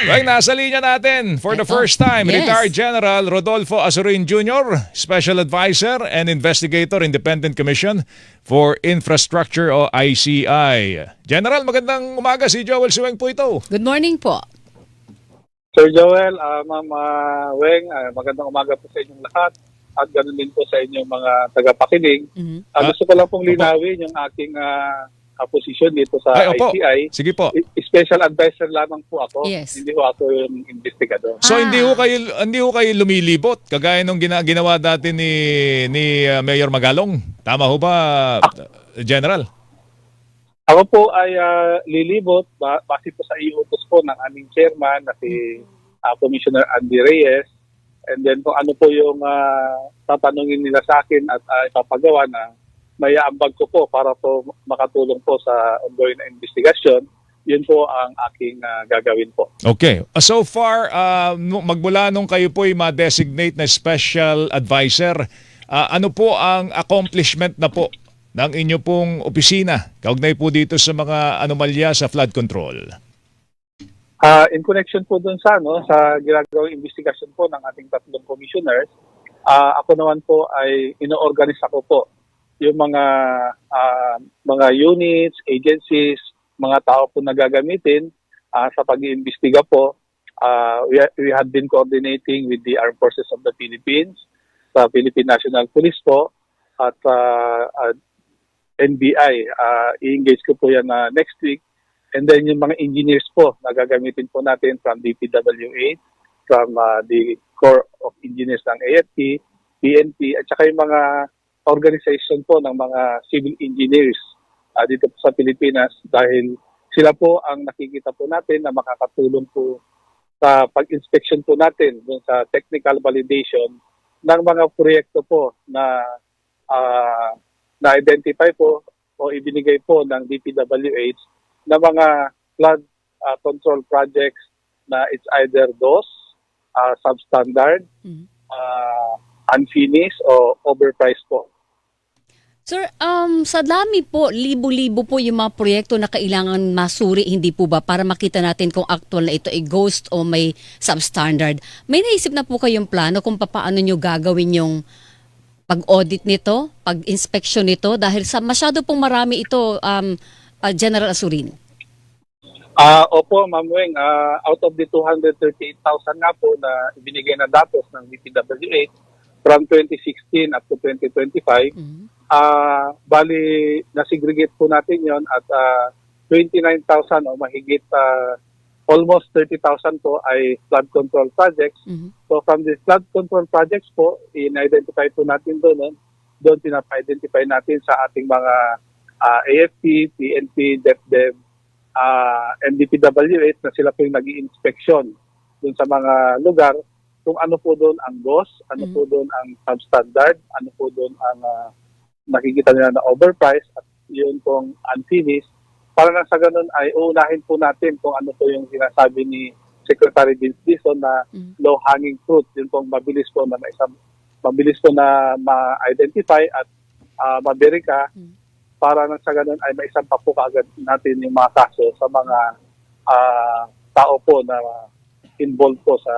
Well, nasa linya natin for the first time, Yes. retired General Rodolfo Azurin Jr., Special Advisor and Investigator, Independent Commission for Infrastructure o ICI. General, magandang umaga. Si Joel Suweng po ito. Good morning po. Sir Joel, uh, Ma'am ah, Weng, ah, magandang umaga po sa inyong lahat at ganoon din po sa inyong mga tagapakinig. Mhm. Ah, Ah, gusto ko lang pong linawin yung aking ah, ah, posisyon dito sa Ay, opo. ICI. Sige po. I- Special advisor lamang po ako. Yes. Hindi po ako yung investigador. So Ah. hindi ho kayo hindi ho kayo lumilibot kagaya nung gina, ginawa dati ni ni uh, Mayor Magalong. Tama ho ba, General? Ako po ay ah, lilibot ba- base po sa iutos po ng aming chairman na si ah, Commissioner Andy Reyes. And then kung ano po yung ah, tatanungin nila sa akin at ah, ipapagawa na may aambag ko po para po makatulong po sa ongoing na investigasyon, yun po ang aking ah, gagawin po. Okay. Uh, So far, uh, nung- magmula nung kayo po ay ma-designate na special advisor, uh, ano po ang accomplishment na po ng inyo pong opisina kaugnay po dito sa mga anomalya sa flood control? Ah, in connection po dun sa ano sa ginagawang investigasyon po ng ating tatlong commissioners, ah, ako naman po ay ino-organize ako po yung mga ah, mga units, agencies, mga tao po na gagamitin ah, sa pag-iimbestiga po. Ah, we, we had been coordinating with the Armed Forces of the Philippines, sa Philippine National Police po, at ah, ah, NBI. Ah, i-engage ko po yan na next week And then yung mga engineers po na gagamitin po natin from DPWA, from uh, the Corps of Engineers ng AFP, PNP, at saka yung mga organization po ng mga civil engineers uh, dito po sa Pilipinas dahil sila po ang nakikita po natin na makakatulong po sa pag-inspection po natin dun sa technical validation ng mga proyekto po na ah, na-identify po o ibinigay po ng DPWH na mga flood uh, control projects na it's either DOS, uh, substandard, Mhm. uh, unfinished, o overpriced po. Sir, um, sa dami po, libo-libo po yung mga proyekto na kailangan masuri, hindi po ba? Para makita natin kung actual na ito ay ghost o may substandard. May naisip na po kayong plano kung paano nyo gagawin yung pag-audit nito, pag-inspection nito? Dahil sa masyado pong marami ito, um, uh, General Asurin. Ah, opo, Ma'am Weng, ah, out of the 238,000 nga po na ibinigay na datos ng DPWH from 2016 up to 2025, Mhm. ah bali na-segregate po natin yon at ah, 29,000 o mahigit ah, almost 30,000 po ay flood control projects Mhm. So from the flood control projects po, in-identify po natin doon, doon pinapa-identify natin sa ating mga ah, AFP, PNP, DepDev, uh, NDPWH na sila po yung nag inspeksyon doon sa mga lugar kung ano po doon ang GOS, ano Mm. po doon ang substandard, ano po doon ang ah, nakikita nila na overpriced at yun pong unfinished. Para na sa ganun ay uunahin po natin kung ano po yung sinasabi ni Secretary Vince Dizon na Mhm. low-hanging fruit. Yun pong mabilis po na isang mabilis po na ma-identify at uh, maberika Mm. para nang sa ganun ay maisampa po kaagad natin yung mga kaso sa mga ah, tao po na involved po sa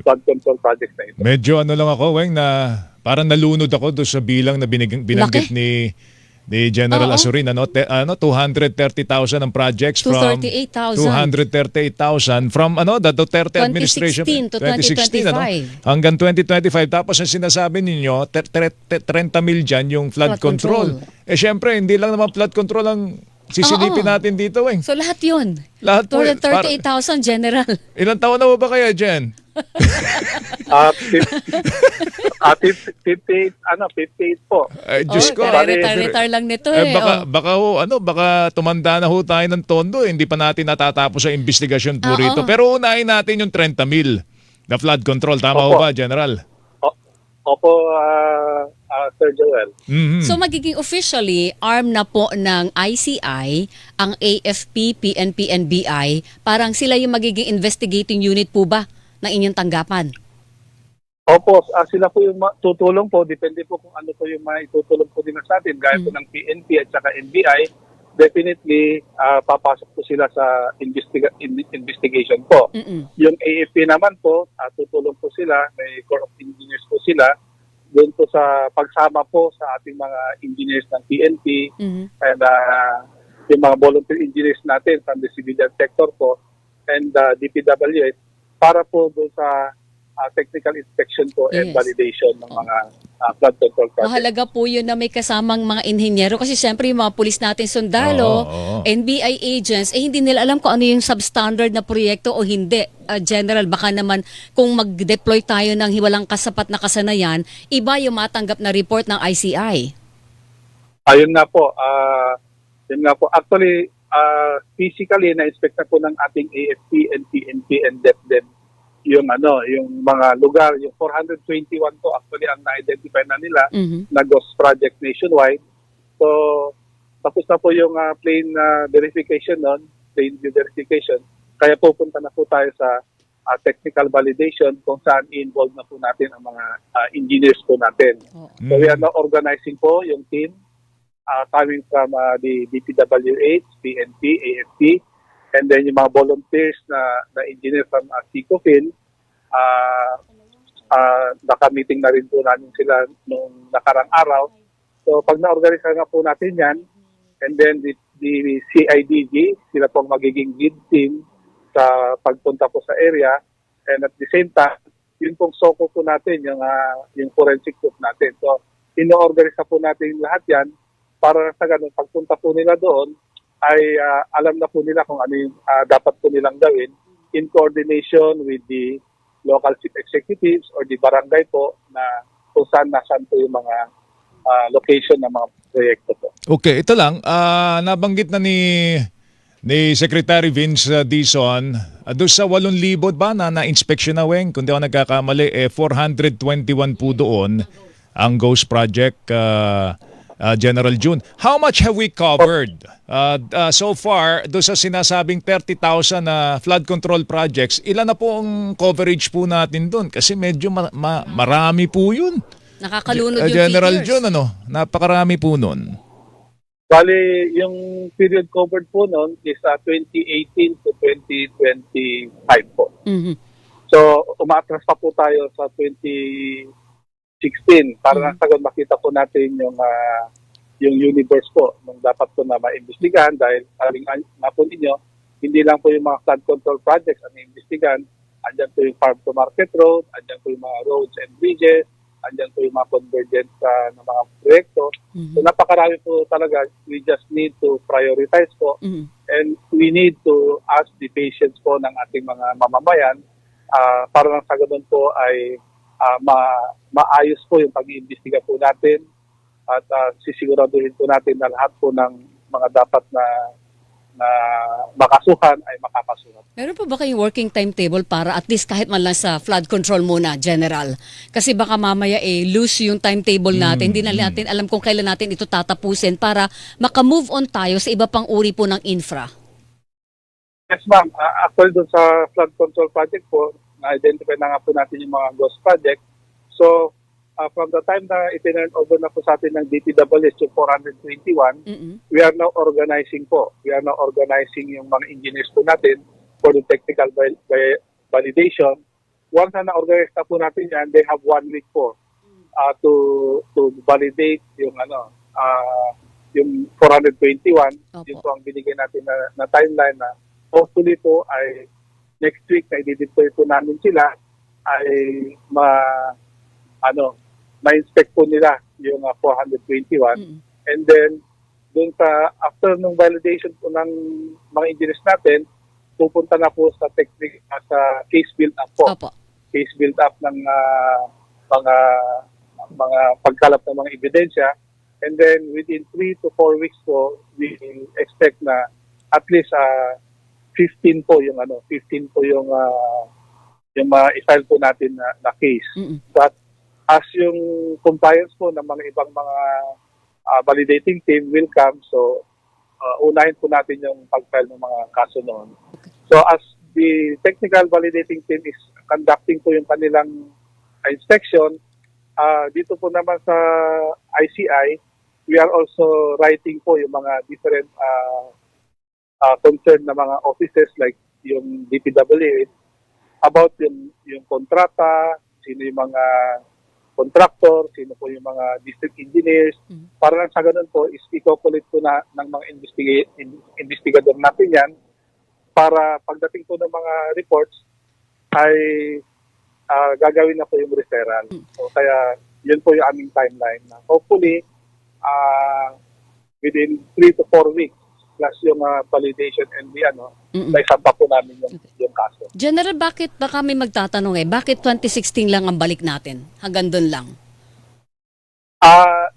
flood control project na ito. Medyo ano lang ako, Weng, na parang nalunod ako doon sa bilang na binig, binanggit ni ni General Oo. Asurin ano te, ano 230,000 ang projects from 238,000. 238,000 from ano the Duterte 2016 administration to 2016 ano 2025. hanggang 2025 tapos ang sinasabi ninyo ter- ter- ter- 30 mil dyan yung flood, Flood control. control. eh syempre hindi lang naman flood control ang sisilipin Oo. natin dito Weng So lahat yun. lahat po eh. Par- 238,000 General. ilang taon na ba kayo Jen Ah, fif- ah, fif- 58, ano, 58 po. Ay, Diyos oh, ko. retire lang nito Eh, eh. baka, oh. baka ho, ano, baka tumanda na ho tayo ng tondo. eh. Hindi pa natin natatapos sa investigasyon po Oo. rito. Pero unahin natin yung 30 mil na flood control. Tama ho Opo. ba, General? O- Opo, ah, ah, Sir Joel. Mhm. So magiging officially arm na po ng ICI ang AFP, PNP, and BI. Parang sila yung magiging investigating unit po ba ng inyong tanggapan? Opo, ah, sila po yung tutulong po, depende po kung ano po yung maitutulong po din sa atin, gaya po ng PNP at saka NBI. definitely ah, papasok po sila sa investiga- in- investigation po. Mm-mm. Yung AFP naman po, ah, tutulong po sila, may Corps of Engineers po sila, doon po sa pagsama po sa ating mga engineers ng PNP Mhm. and ah, yung mga volunteer engineers natin from the civilian sector po and uh, DPWH para po doon sa ah, technical inspection po and Yes. validation ng mga ah, flood control projects. Mahalaga po yun na may kasamang mga inhinyero kasi siyempre yung mga pulis natin sundalo, oo. NBI agents, eh hindi nila alam kung ano yung substandard na proyekto o hindi. Ah, General, baka naman kung mag-deploy tayo ng hiwalang kasapat na kasanayan, iba yung matanggap na report ng ICI. Ayun nga po, ah yun nga po. Actually, ah, physically, na-inspect na po ng ating AFP and PNP and DepDep yung ano, yung mga lugar, yung 421 po actually ang na-identify na nila Mhm. na ghost project nationwide. So, tapos na po yung ah, plain na verification nun, plain view verification. Kaya pupunta na po tayo sa ah, technical validation kung saan involved na po natin ang mga ah, engineers po natin. Oo. So we are now organizing po yung team uh, coming from uh, the DPWH, PNP, AFP, and then yung mga volunteers na, na engineer from uh, Sicofil. Uh, uh, naka-meeting na rin po namin sila nung nakarang araw. So pag na-organize na po natin yan, and then the, the CIDG, sila pong magiging lead team sa pagpunta po sa area. And at the same time, yun pong soko po natin, yung, ah, yung forensic group natin. So, ino-organize po natin lahat yan para sa ganun, pagpunta po nila doon, ay ah, alam na po nila kung ano yung ah, dapat po nilang gawin in coordination with the local chief executives or the barangay po na kung saan nasaan po yung mga ah, location ng mga proyekto po. Okay, ito lang. ah, nabanggit na ni ni Secretary Vince uh, Dizon, uh, doon sa 8,000 ba na na-inspection na, Weng? Kung di ako nagkakamali, eh, 421 po doon ang Ghost Project, uh, uh, General June. How much have we covered uh, uh, so far doon sa sinasabing 30,000 na flood control projects? Ilan na po ang coverage po natin doon? Kasi medyo ma- ma- marami po yun. Nakalunod Uh, yung General figures. June, ano? Napakarami po nun. Bali, yung period covered po noon is ah, 2018 to 2025 po. Mhm. So, umatras pa po tayo sa 2016 para Mhm. mm sagad makita po natin yung ah, yung universe po nung dapat po na maimbestigahan dahil sabi nga po ninyo, hindi lang po yung mga flood control projects ang imbestigahan, andyan po yung farm to market road, andyan po yung mga roads and bridges, andyan po yung mga convergence ah, ng mga proyekto. Mhm. So napakarami po talaga. We just need to prioritize po Mhm. and we need to ask the patience po ng ating mga mamamayan ah, para lang sa ganun po ay ah, ma- maayos po yung pag-iimbestiga po natin at ah, sisiguraduhin po natin na lahat po ng mga dapat na na makasuhan ay makakasuhan. Meron pa ba kayong working timetable para at least kahit man lang sa flood control muna, General? Kasi baka mamaya eh, loose yung timetable natin. Hindi na natin alam kung kailan natin ito tatapusin para makamove on tayo sa iba pang uri po ng infra. Yes ma'am, Ah, actually doon sa flood control project po, na-identify na nga po natin yung mga ghost project. So, ah, from the time na itinurn over na po sa atin ng DPWS yung 421, Mhm. we are now organizing po. We are now organizing yung mga engineers po natin for the technical val- val- validation. Once na na-organize na po natin yan, they have one week po uh, to to validate yung ano uh, yung 421. Opo. Yun po ang binigay natin na, na timeline na hopefully po ay next week na i-deploy po namin sila ay ma ano ma-inspect po nila yung uh, 421 Mhm. And then, doon sa, after nung validation po ng mga engineers natin, pupunta na po sa technique, ah, sa case build up po. Opo. Case build up ng ah, mga mga pagkalap ng mga ebidensya. And then, within 3 to 4 weeks po, we expect na at least ah, 15 po yung ano, 15 po yung ah, yung mga i-file po natin na, na case. Mhm. But as yung compliance po ng mga ibang mga ah, validating team will come, so ah, unahin po natin yung pag-file ng mga kaso noon. So as the technical validating team is conducting po yung kanilang inspection, ah, dito po naman sa ICI, we are also writing po yung mga different uh, uh, concerned na mga offices like yung DPWH about yung, yung kontrata, sino yung mga contractor, sino po yung mga district engineers. Mhm. Para lang sa ganun po, is i-calculate po na ng mga investiga- in- investigador natin yan para pagdating po ng mga reports ay ah, gagawin na po yung referral. So kaya yun po yung aming timeline na hopefully ah, within 3 to 4 weeks plus yung ah, validation and the ano, Mm-mm. naisampa po namin yung, yung kaso. General, bakit ba kami magtatanong eh? Bakit 2016 lang ang balik natin? Hanggang doon lang. Ah,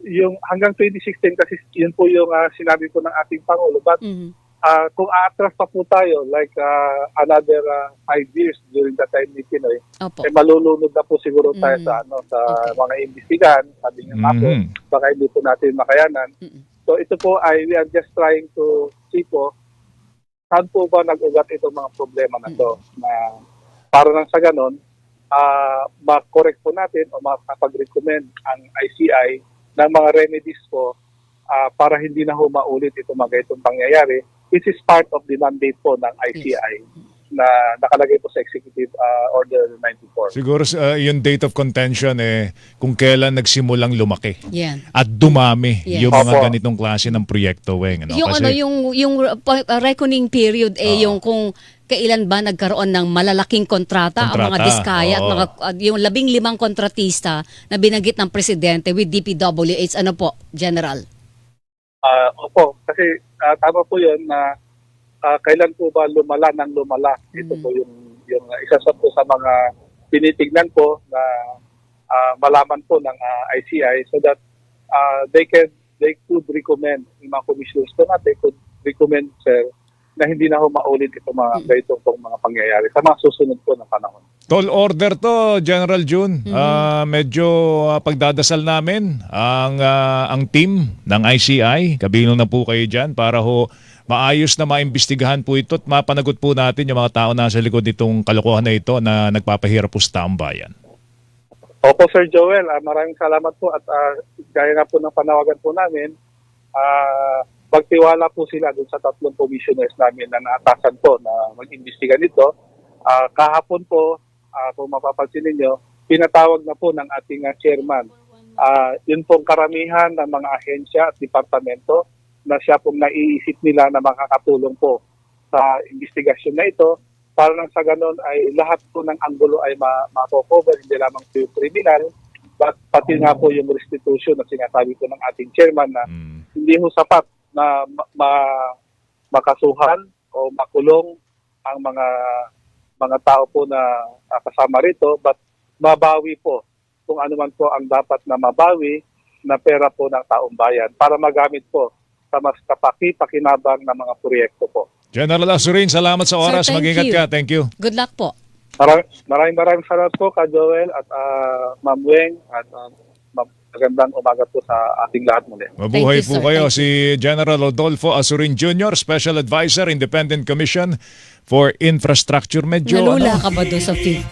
yung hanggang 2016 kasi yun po yung ah, sinabi po ng ating Pangulo. But Mhm. ah, kung aatras pa po tayo like ah, another 5 years during the time ni Pinoy, Opo. eh malulunod na po siguro tayo Mm. sa ano sa Okay. mga imbestigahan, sabi nga ako, Mhm. baka hindi po natin makayanan. Mm-mm. So ito po ay we are just trying to see po saan po ba nag-ugat itong mga problema na to na para nang sa ganon ah ma-correct po natin o makapag-recommend ang ICI ng mga remedies po ah, para hindi na ho maulit itong mga itong pangyayari. Which is part of the mandate po ng ICI na nakalagay po sa Executive ah, Order 94. Siguro uh, yung date of contention eh kung kailan nagsimulang lumaki Yan. at dumami Yes. yung mga Opo. ganitong klase ng proyekto, Weng. Ano? yung Kasi- ano yung yung uh, reckoning period eh yung kung kailan ba nagkaroon ng malalaking kontrata, ang mga Kontrata, diskaya at oo. mga uh, yung labing limang kontratista na binanggit ng presidente with DPWH ano po general Ah, opo, kasi ah, tama po 'yun na ah, kailan po ba lumala ng lumala. Ito Mm. po yung yung isa sa po sa mga tinitignan po na ah, malaman po ng ah, ICI so that ah, they can they could recommend yung mga commissioners po natin could recommend sir na hindi na ho maulit itong mga ganitong pong mga pangyayari sa mga susunod po na panahon. Tall order to, General June. Mm-hmm. Ah, medyo ah, pagdadasal namin ang ah, ang team ng ICI. Kabilang na po kayo dyan para ho maayos na maimbestigahan po ito at mapanagot po natin yung mga tao na sa likod nitong kalokohan na ito na nagpapahirap po sa taong bayan. Opo, Sir Joel, ah, maraming salamat po at ah, gaya nga po ng panawagan po namin, ah, magtiwala po sila dun sa tatlong commissioners namin na naatasan po na mag-imbestiga nito. Ah, kahapon po, ah, kung mapapansin ninyo, pinatawag na po ng ating ah, chairman. Ah, yun pong karamihan ng mga ahensya at departamento na siya pong naiisip nila na makakatulong po sa investigasyon na ito para nang sa ganon ay lahat po ng anggulo ay ma- mako-cover, hindi lamang po yung criminal, but pati nga po yung restitution na sinasabi po ng ating chairman na Mm. hindi ho sapat na ma- ma- makasuhan o makulong ang mga mga tao po na kasama rito but mabawi po kung ano man po ang dapat na mabawi na pera po ng taong bayan para magamit po sa mas kapaki-pakinabang na mga proyekto po. General Asurin, salamat sa oras. Sir, Mag-ingat you. ka. Thank you. good luck po Maraming maraming, maraming salamat po ka Joel at ah, Ma'am Weng at ma- magandang umaga po sa ating lahat muli. Mabuhay you, po sir. kayo. Thank Si General Rodolfo Asurin Jr., Special Advisor, Independent Commission for Infrastructure. Medyo nalula ano, ka ba doon sa fee